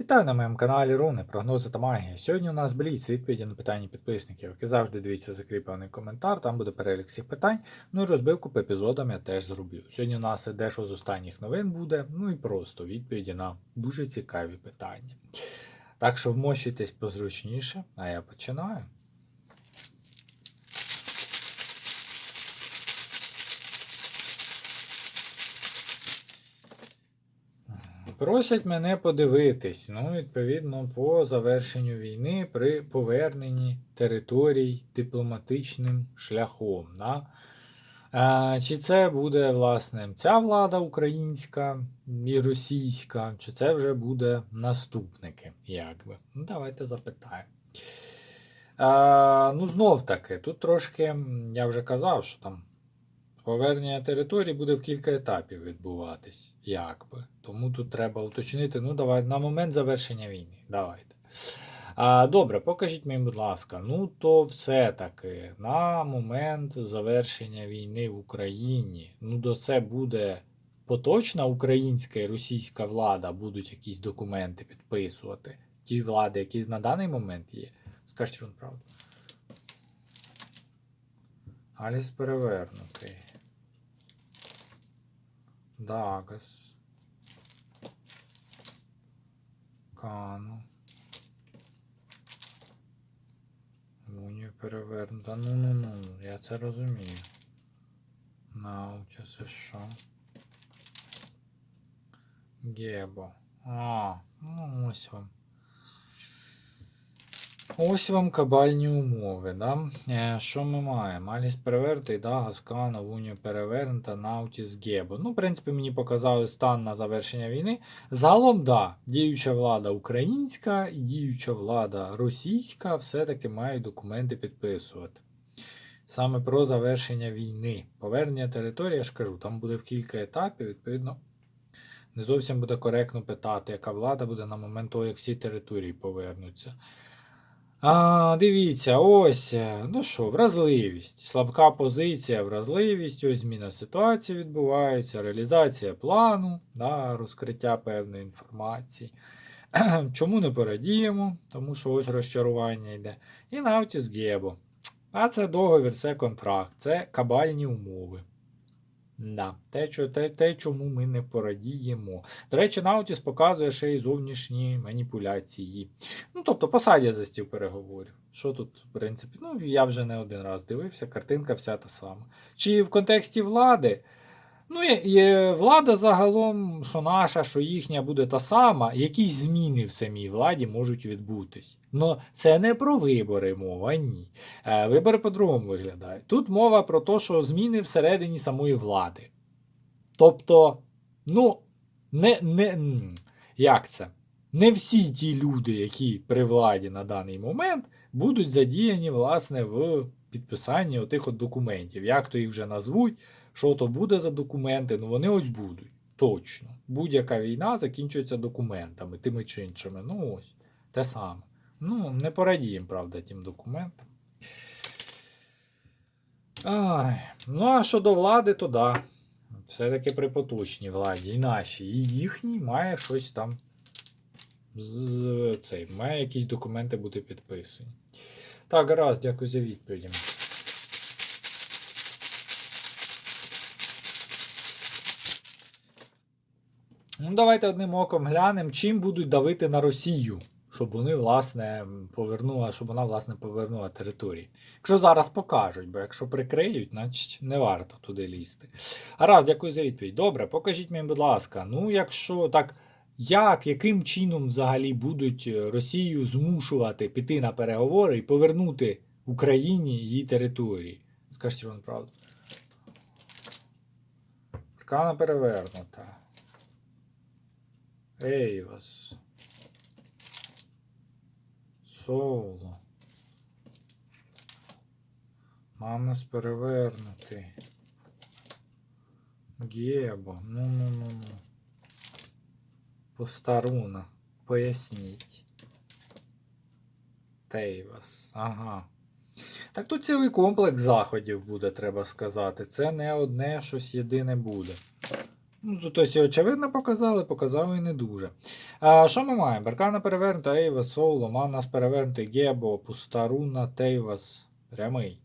Вітаю на моєму каналі Руни, прогнози та магія. Сьогодні у нас бліц відповіді на питання підписників. Як і завжди, дивіться закріплений коментар, там буде перелік всіх питань. Ну і розбивку по епізодам я теж зроблю. Сьогодні у нас дещо з останніх новин буде, ну і просто відповіді на дуже цікаві питання. Так що вмощуйтесь позручніше, а я починаю. Просять мене подивитись, ну, відповідно, по завершенню війни при поверненні територій дипломатичним шляхом. Да? А, чи це буде, власне, ця влада українська і російська, чи це вже буде наступники? Якби? Ну, давайте запитаємо. А, ну, знов таки, тут трошки, я вже казав, що там Повернення території буде в кілька етапів відбуватись, якби. Тому тут треба уточнити. Ну, давай на момент завершення війни. Давайте. А, Добре, покажіть мені, будь ласка. Ну, то все-таки на момент завершення війни в Україні. Ну, до це буде поточна українська і російська влада, будуть якісь документи підписувати. Ті влади, які на даний момент є. Скажіть вам правду. Аліс перевернутий. Дагас. Кану. Лунію перевернута. Ну ну ну, я це розумію. Наутя що? Гебо. А, ну ось вам. Ось вам кабальні умови. Да? Е, Що ми маємо? Аліс перевертий, да, Гаскана, Унію перевернута, Наутіс Гебо. Ну, в принципі, мені показали стан на завершення війни. Загалом, да, діюча влада українська і діюча влада російська все-таки мають документи підписувати. Саме про завершення війни. Повернення території, я ж кажу, там буде в кілька етапів, відповідно. Не зовсім буде коректно питати, яка влада буде на момент того, як всі території повернуться. А, Дивіться, ось, е, ну що, вразливість. Слабка позиція, вразливість, ось зміна ситуації відбувається, реалізація плану, да, розкриття певної інформації. Чому не порадіємо? Тому що ось розчарування йде. І Наутіс Гебо. А це договір, це контракт, це кабальні умови. Да, те, те, те, чому ми не порадіємо. До речі, Наутіс показує ще й зовнішні маніпуляції. Ну, тобто, посадять за стіл переговорів. Що тут, в принципі, ну, я вже не один раз дивився, картинка вся та сама. Чи в контексті влади? Ну, є влада загалом, що наша, що їхня буде та сама, якісь зміни в самій владі можуть відбутись. Но це не про вибори мова, ні. Е, Вибори по-другому виглядають. Тут мова про те, що зміни всередині самої влади. Тобто, ну, не, не, як це? Не всі ті люди, які при владі на даний момент, будуть задіяні, власне, в підписанні отих от документів. Як то їх вже назвуть, що то буде за документи, ну вони ось будуть. Точно. Будь-яка війна закінчується документами, тими чи іншими. Ну ось, те саме. Ну, не порадіємо, правда, тим документам. Ай, ну, а щодо влади, то да. Все-таки при поточній владі, і нашій, і їхній має щось там. З, цей, має якісь документи бути підписані. Так, гаразд, дякую за відповіді. Ну, давайте одним оком глянемо, чим будуть давити на Росію, щоб вони, власне, повернула, щоб вона, власне, повернула території. Якщо зараз покажуть, бо якщо прикриють, значить не варто туди лізти. Гаразд, дякую за відповідь. Добре, покажіть мені, будь ласка, ну якщо так. Як, яким чином взагалі будуть Росію змушувати піти на переговори і повернути Україні її території? Скажіть вам правду. Аркана перевернута. Ейвас. Соло. Манус перевернутий. Гебо. Ну-ну-ну-ну. Постаруна. Поясніть. Тейвас. Ага. Так тут цілий комплекс заходів буде, треба сказати. Це не одне щось єдине буде. Ну, і очевидно показали, показали і не дуже. А, що ми маємо? Беркана перевернута, Ейвас, Соуло, Манас перевернутий, Гебо, Пуста руна, Тейвас, прямий.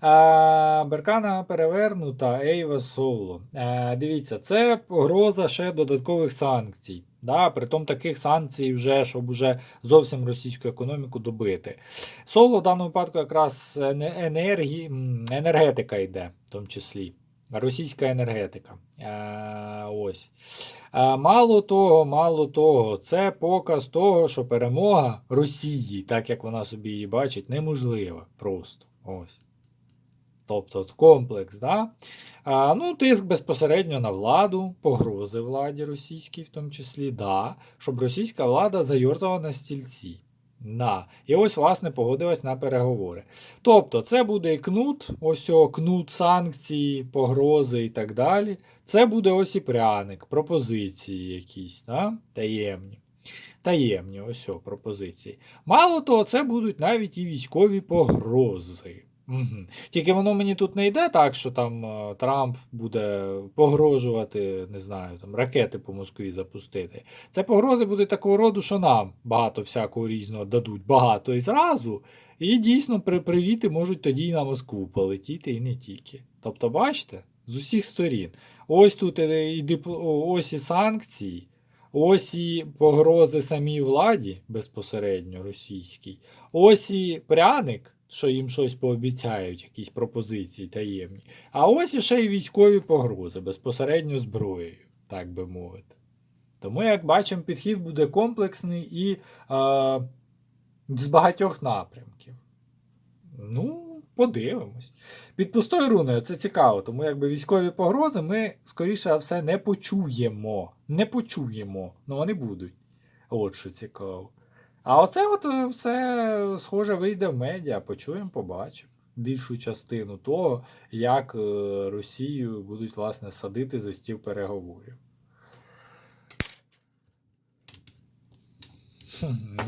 А, Беркана перевернута, Ейвас, Соуло. А, дивіться, це погроза ще додаткових санкцій. Да, Притом таких санкцій, вже, щоб вже зовсім російську економіку добити. Соло в даному випадку якраз ене- енергі... енергетика йде, в тому числі. Російська енергетика. Е, ось. Е, мало того, мало того, це показ того, що перемога Росії, так як вона собі її бачить, неможлива просто. Ось. Тобто комплекс, да? А, ну, тиск безпосередньо на владу, погрози владі російській, в тому числі, да, щоб російська влада зайорзала на стільці. Да. І ось, власне, погодилась на переговори. Тобто, це буде і кнут, ось о, кнут санкції, погрози і так далі. Це буде ось і пряник, пропозиції якісь, да? таємні. Таємні, ось о, пропозиції. Мало того, це будуть навіть і військові погрози. Угу. Тільки воно мені тут не йде так, що там е, Трамп буде погрожувати, не знаю, там ракети по Москві запустити. Це погрози будуть такого роду, що нам багато всякого різного дадуть, багато і зразу. І дійсно при привіти можуть тоді і на Москву полетіти, і не тільки. Тобто, бачите, з усіх сторін. Ось тут і, і о, ось і санкції, ось і погрози самій владі безпосередньо російській, ось і пряник, що їм щось пообіцяють, якісь пропозиції таємні. А ось і ще й військові погрози безпосередньо зброєю, так би мовити. Тому, як бачимо, підхід буде комплексний і е, з багатьох напрямків. Ну, подивимось. Під пустою руною це цікаво, тому якби військові погрози ми, скоріше все, не почуємо. Не почуємо, ну вони будуть. От що цікаво. А оце от е, все схоже вийде в медіа, почуємо, побачимо. Більшу частину того, як е, Росію будуть власне садити за стіл переговорів.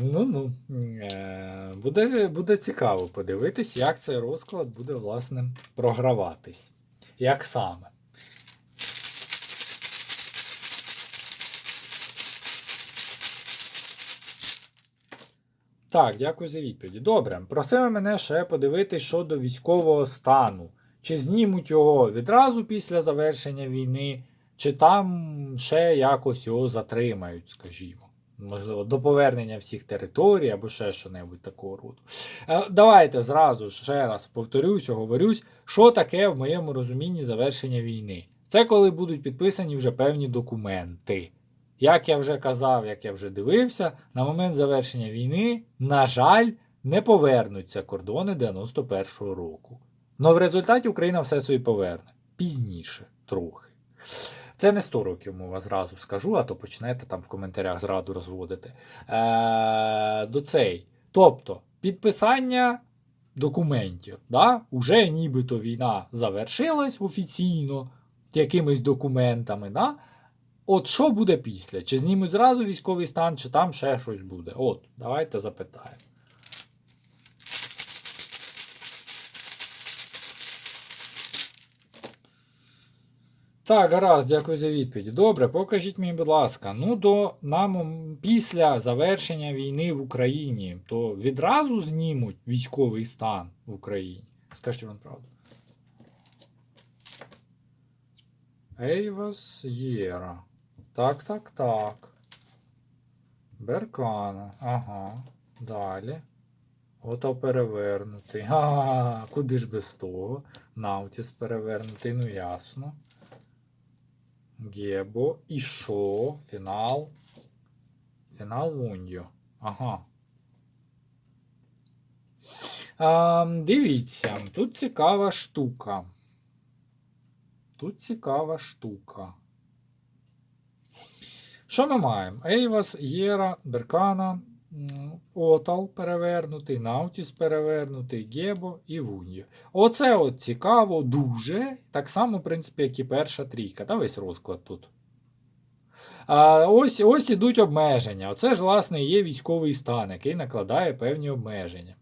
Ну ну. Е, Буде, буде цікаво подивитись, як цей розклад буде, власне, програватись. Як саме. Так, дякую за відповіді. Добре, просили мене ще подивитись щодо військового стану. Чи знімуть його відразу після завершення війни, чи там ще якось його затримають, скажімо. Можливо, до повернення всіх територій або ще що-небудь такого роду. Е, Давайте зразу ще раз повторюсь, оговорюсь, що таке в моєму розумінні завершення війни. Це коли будуть підписані вже певні документи. Як я вже казав, як я вже дивився, на момент завершення війни, на жаль, не повернуться кордони 91-го року. Но в результаті Україна все собі поверне. Пізніше трохи. Це не 100 років, мова зразу скажу, а то почнете там в коментарях зраду розводити. Е, до цей. Тобто, підписання документів. Да? Уже нібито війна завершилась офіційно якимись документами. Да? От що буде після? Чи знімуть зразу військовий стан, чи там ще щось буде? От, давайте запитаємо. Так, гаразд, дякую за відповідь. Добре, покажіть мені, будь ласка, ну до нам після завершення війни в Україні, то відразу знімуть військовий стан в Україні. Скажіть вам правду. Ейвас Єра. Так, так, так. Беркана. Ага. Далі. Ото перевернутий. Ага, куди ж без того? Наутіс перевернутий, ну ясно. Гебо. І що? Фінал. Фінал Лундіо. Ага. А, дивіться, тут цікава штука. Тут цікава штука. Що ми маємо? Ейвас, Єра, Беркана, Отал перевернутий, Наутіс перевернутий, Гебо і Вуньє. Оце от цікаво, дуже. Так само, в принципі, як і перша трійка. Та весь розклад тут. А ось, ось ідуть обмеження. Оце ж, власне, є військовий стан, який накладає певні обмеження.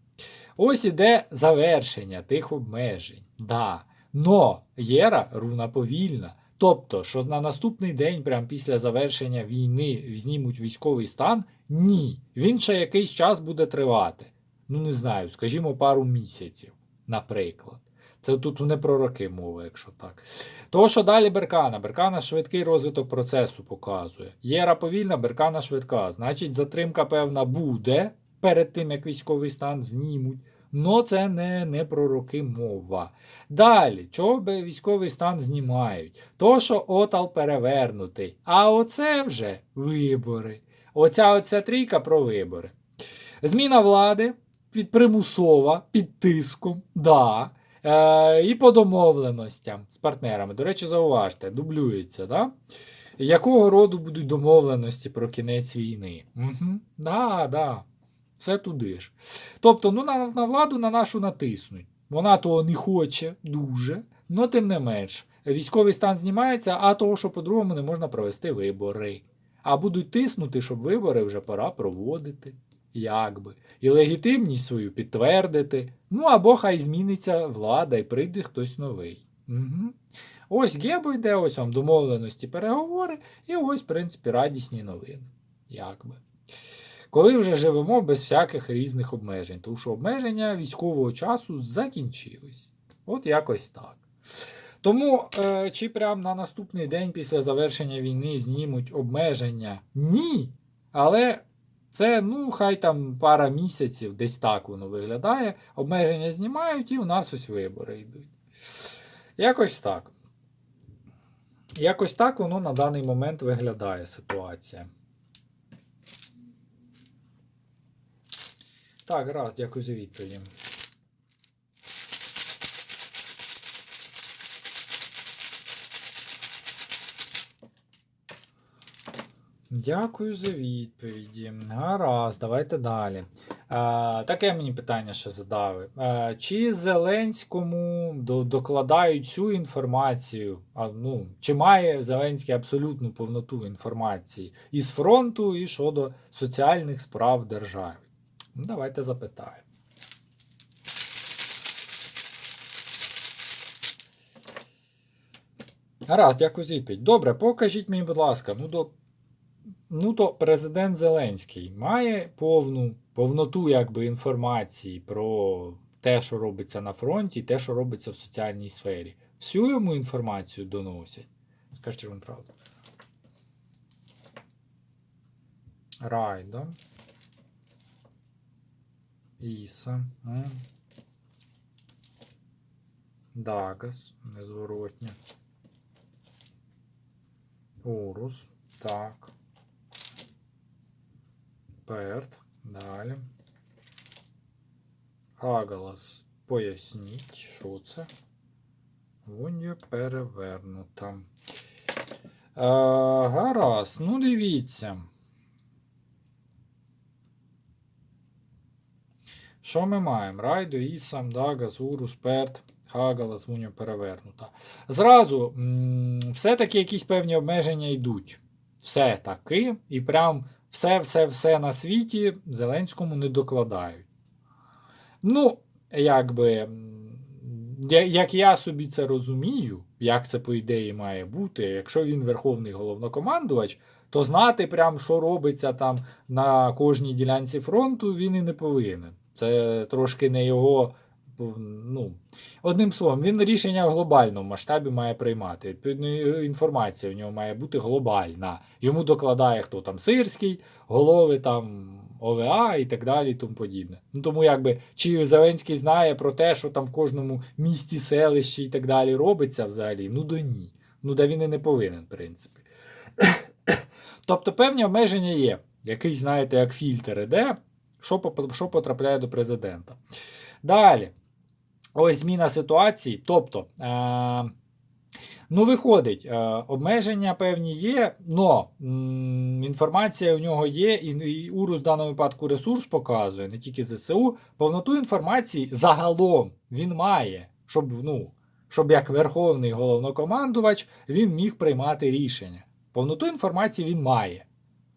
Ось іде завершення тих обмежень. Да. Но Єра руна повільна. Тобто, що на наступний день, прямо після завершення війни, знімуть військовий стан, ні. Він ще якийсь час буде тривати. Ну, не знаю, скажімо, пару місяців, наприклад. Це тут не про роки мова, якщо так. Того, що далі Беркана. Беркана швидкий розвиток процесу показує. Єра повільна, Беркана швидка. Значить, затримка певна буде перед тим, як військовий стан знімуть. Но це не, не про роки мова. Далі, чого би військовий стан знімають? То, що отал перевернутий. А оце вже вибори. Оця оця трійка про вибори. Зміна влади під примусова, під тиском, да. Е, і по домовленостям з партнерами. До речі, зауважте, дублюється, да? Якого роду будуть домовленості про кінець війни? Угу. Да, да. Все туди ж. Тобто, ну, на, на владу на нашу натиснуть. Вона того не хоче дуже, але тим не менш. Військовий стан знімається, а того, що по-другому не можна провести вибори. А будуть тиснути, щоб вибори вже пора проводити. Якби. І легітимність свою підтвердити. Ну або хай зміниться влада і прийде хтось новий. Угу. Ось Гебо йде, ось вам домовленості, переговори, і ось, в принципі, радісні новини. Якби. Коли вже живемо без всяких різних обмежень, тому що обмеження військового часу закінчились. От якось так. Тому, е, чи прямо на наступний день після завершення війни знімуть обмеження? Ні. Але це, ну, хай там пара місяців, десь так воно виглядає. Обмеження знімають і у нас ось вибори йдуть. Якось так. Якось так воно на даний момент виглядає ситуація. Так, раз, дякую за відповіді. Дякую за відповіді. Гаразд, давайте далі. А, таке мені питання ще задали. А, чи Зеленському до, докладають цю інформацію? А, ну, чи має Зеленський абсолютну повноту інформації із фронту і щодо соціальних справ? Ну, давайте запитаємо. Гаразд, дякую за відповідь. Добре, покажіть мені, будь ласка, ну до. Ну, то президент Зеленський має повну повноту якби, інформації про те, що робиться на фронті, і те, що робиться в соціальній сфері. Всю йому інформацію доносять. Скажіть вам правду. Райда. Іса. М. Дагас. Незворотня. Урус. Так. Перт. Далі. Хагалас. Поясніть, що це. Вунья перевернута. Е, гаразд. Ну, дивіться. Що ми маємо? Райдо, Ісам, Дагас, Урус, Перт, Хагалас, Вунья перевернута. Зразу, все-таки якісь певні обмеження йдуть. Все-таки. І прям все-все-все на світі Зеленському не докладають. Ну, якби, як я собі це розумію, як це по ідеї має бути, якщо він верховний головнокомандувач, то знати прям, що робиться там на кожній ділянці фронту, він і не повинен. Це трошки не його. Ну, одним словом, він рішення в глобальному масштабі має приймати. Інформація в нього має бути глобальна. Йому докладає хто там Сирський, голови там ОВА і так далі, і тому подібне. Ну тому якби чи Зеленський знає про те, що там в кожному місті, селищі і так далі робиться взагалі? Ну до ні. Ну да він і не повинен, в принципі. Тобто певні обмеження є. Який, знаєте, як фільтр іде, що, потрапляє до президента. Далі. Ось зміна ситуації. Тобто, е, ну, виходить, е, обмеження певні є, але інформація у нього є, і, і УРУС в даному випадку ресурс показує, не тільки ЗСУ. Повноту інформації загалом він має, щоб, ну, щоб як верховний головнокомандувач він міг приймати рішення. Повноту інформації він має.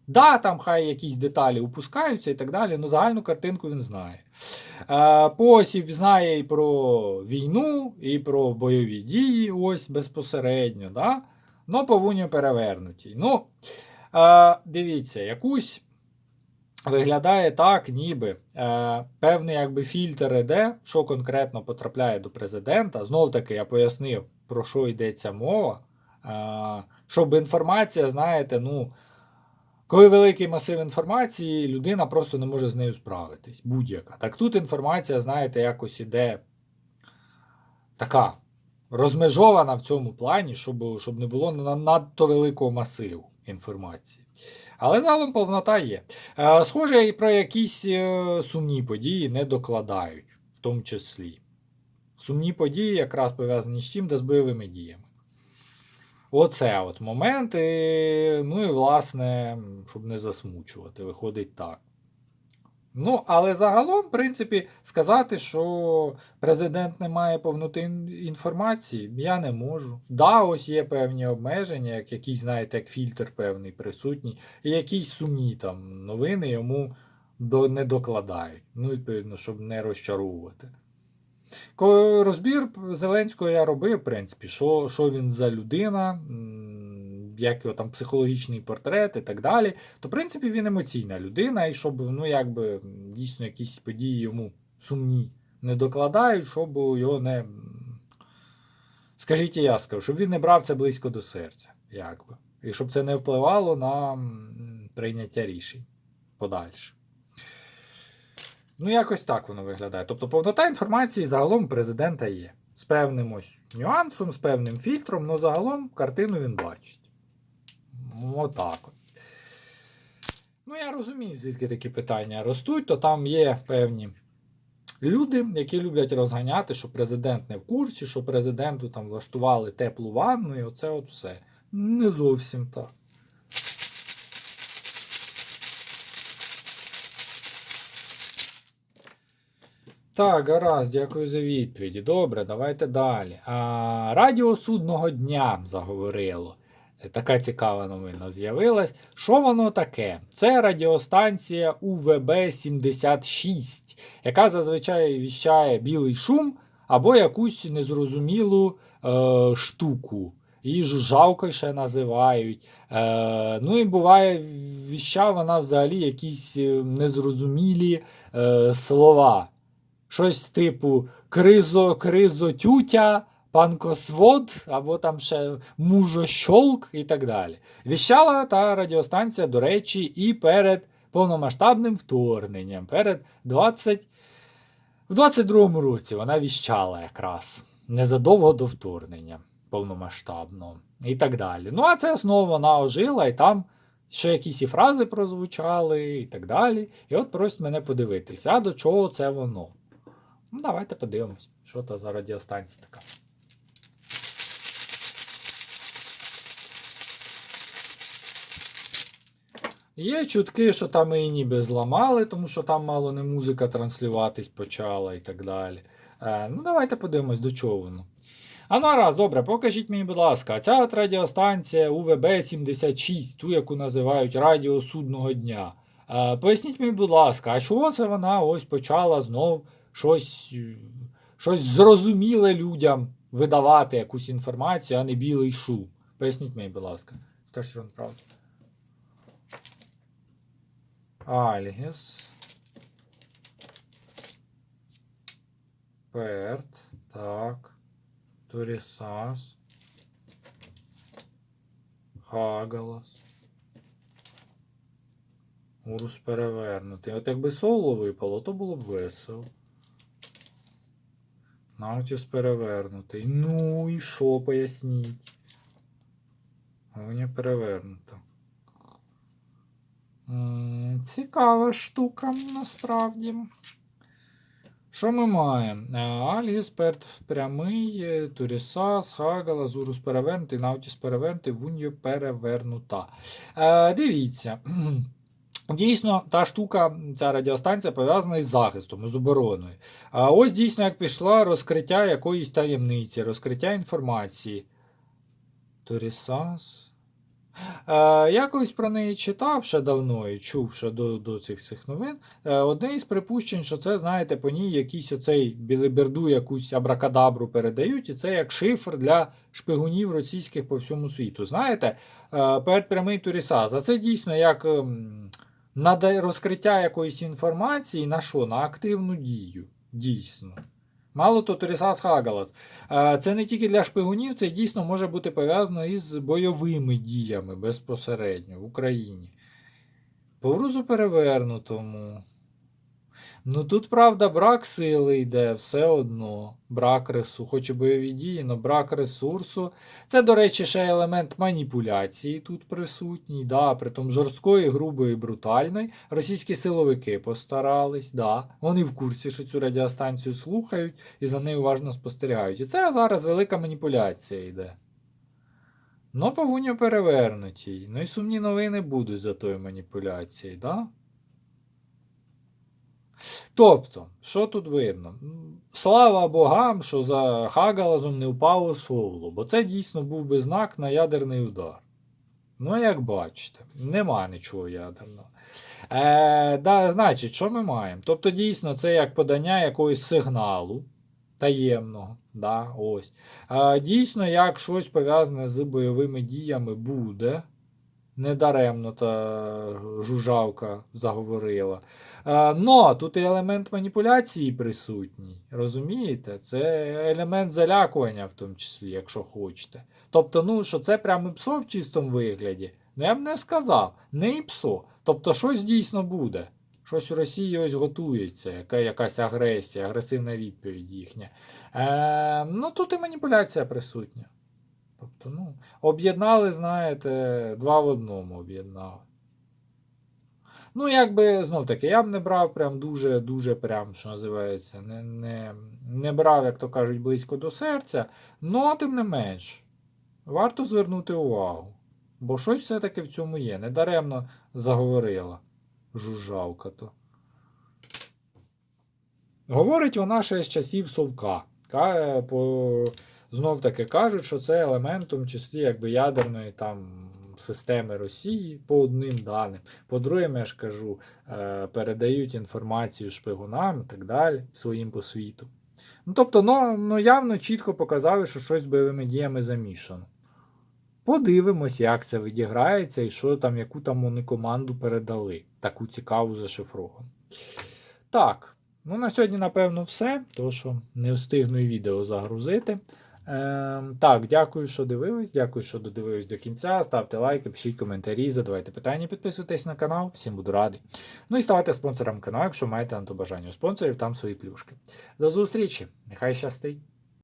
Да, там хай якісь деталі упускаються і так далі, але загальну картинку він знає. Е, Посіб знає і про війну, і про бойові дії, ось безпосередньо. Да? но по вуню перевернутій. Ну, дивіться, якусь виглядає так, ніби е, певний якби фільтр іде, що конкретно потрапляє до президента. Знов таки я пояснив, про що йдеться мова. Е, щоб інформація, знаєте, ну. Коли великий масив інформації, людина просто не може з нею справитись. Будь-яка. Так тут інформація, знаєте, якось іде така розмежована в цьому плані, щоб, щоб не було надто великого масиву інформації. Але загалом повнота є. Е, схоже, і про якісь е, сумні події не докладають, в тому числі. Сумні події якраз пов'язані з чим, де з бойовими діями. Оце от моменти. Ну і, власне, щоб не засмучувати, виходить так. Ну, але загалом, в принципі, сказати, що президент не має повноти інформації, я не можу. Да, ось є певні обмеження, як якийсь, знаєте, як фільтр певний присутній, і якісь сумні там новини йому до, не докладають. Ну, відповідно, щоб не розчаровувати. Розбір Зеленського я робив, в принципі, що, що він за людина, як його там психологічний портрет і так далі, то в принципі він емоційна людина, і щоб ну, якби, дійсно якісь події йому сумні не докладають, щоб його не. Скажіть я скажу, щоб він не брав це близько до серця, якби. І щоб це не впливало на прийняття рішень подальше. Ну, якось так воно виглядає. Тобто повнота інформації загалом президента є. З певним ось нюансом, з певним фільтром, але загалом картину він бачить. Ну, Отак от. Ну, я розумію, звідки такі питання ростуть, то там є певні люди, які люблять розганяти, що президент не в курсі, що президенту там влаштували теплу ванну, і оце от все. Не зовсім так. Так, гаразд, дякую за відповіді. Добре, давайте далі. А, радіо судного дня заговорило. Така цікава новина з'явилась. Що воно таке? Це радіостанція УВБ-76, яка зазвичай віщає білий шум або якусь незрозумілу е, штуку. Її жужжалкою ще називають. Е, ну і буває, віща вона взагалі якісь е, незрозумілі е, слова. Щось типу кризо, кризо тютя, панкосвод, або там ще мужощолк і так далі. Віщала та радіостанція, до речі, і перед повномасштабним вторгненням. Перед 20... В 22-му році вона віщала якраз незадовго до вторгнення повномасштабного і так далі. Ну, а це знову вона ожила, і там ще якісь і фрази прозвучали, і так далі. І от просить мене подивитися, а до чого це воно. Ну, давайте подивимось, що це за радіостанція така. Є чутки, що там її ніби зламали, тому що там мало не музика транслюватись почала і так далі. Е, ну, давайте подивимось, до чого воно. А ну раз, добре, покажіть мені, будь ласка, ця от радіостанція УВБ-76, ту, яку називають Радіо Судного дня. Е, поясніть мені, будь ласка, а чого це вона ось почала знов щось, щось зрозуміле людям видавати якусь інформацію, а не білий шум? Поясніть мені, будь ласка. Скажіть вам правду. Альгіс. Перт. Так. Торісас. Хагалас. Урус перевернутий. От якби соло випало, то було б весело. Наутіс перевернутий. Ну і що поясніть? Гоня перевернута. Цікава штука насправді. Що ми маємо? Е, Альгіс, Перт прямий, е, Турісас, Хагала, Зурус перевернутий, Наутіс перевернутий, Вуньо перевернута. Е, дивіться. Дійсно, та штука, ця радіостанція пов'язана із захистом, з обороною. А ось дійсно як пішло розкриття якоїсь таємниці, розкриття інформації. Торісас. Е, я колись про неї читав ще давно і чув ще до, до цих всіх новин. Е, одне із припущень, що це, знаєте, по ній якийсь оцей білиберду, якусь абракадабру передають, і це як шифр для шпигунів російських по всьому світу. Знаєте, е, передпрямий Турісас. А це дійсно як нада- розкриття якоїсь інформації на що? На активну дію. Дійсно. Мало то Торісас Хагалас. Е, Це не тільки для шпигунів, це дійсно може бути пов'язано із бойовими діями безпосередньо в Україні. По грузу перевернутому. Ну тут, правда, брак сили йде, все одно. Брак ресурсу, хоч і бойові дії, але брак ресурсу. Це, до речі, ще елемент маніпуляції тут присутній, да, притом жорсткої, грубої, брутальної. Російські силовики постарались, да. Вони в курсі, що цю радіостанцію слухають і за нею уважно спостерігають. І це зараз велика маніпуляція йде. Ну, повинні перевернуті. Ну і сумні новини будуть за тою маніпуляцією, да? Тобто, що тут видно? Слава богам, що за Хагалазом не впало соло, бо це дійсно був би знак на ядерний удар. Ну, як бачите, нема нічого ядерного. Е, да, значить, що ми маємо? Тобто, дійсно, це як подання якогось сигналу таємного. Да, ось. Е, дійсно, як щось пов'язане з бойовими діями буде. Недаремно та жужжавка заговорила. Е, но тут і елемент маніпуляції присутній. Розумієте? Це елемент залякування, в тому числі, якщо хочете. Тобто, ну, що це прямо ПСО в чистому вигляді, ну я б не сказав, не ПСО. Тобто, щось дійсно буде. Щось у Росії ось готується, яка, якась агресія, агресивна відповідь їхня. Е, ну тут і маніпуляція присутня. Тобто, ну, об'єднали, знаєте, два в одному об'єднали. Ну, якби, знов таки, я б не брав прям дуже-дуже прям, що називається, не, не, не брав, як то кажуть, близько до серця, но тим не менш, варто звернути увагу. Бо щось все-таки в цьому є. Недаремно заговорила жужжавка то. Говорить вона ще з часів совка. Знов таки кажуть, що це елемент, в тому числі якби ядерної там системи Росії по одним даним. По-друге, я ж кажу, е, передають інформацію шпигунам і так далі, своїм по світу. Ну, тобто, ну, ну явно чітко показали, що щось з бойовими діями замішано. Подивимось, як це відіграється і що там, яку там вони команду передали. Таку цікаву зашифровану. Так, ну на сьогодні, напевно, все. То що не встигну і відео загрузити. Ем, так, дякую, що дивились. Дякую, що додивились до кінця. Ставте лайки, пишіть коментарі, задавайте питання, підписуйтесь на канал. Всім буду радий. Ну і ставайте спонсором каналу, якщо маєте на то бажання. У спонсорів там свої плюшки. До зустрічі! Нехай щастить!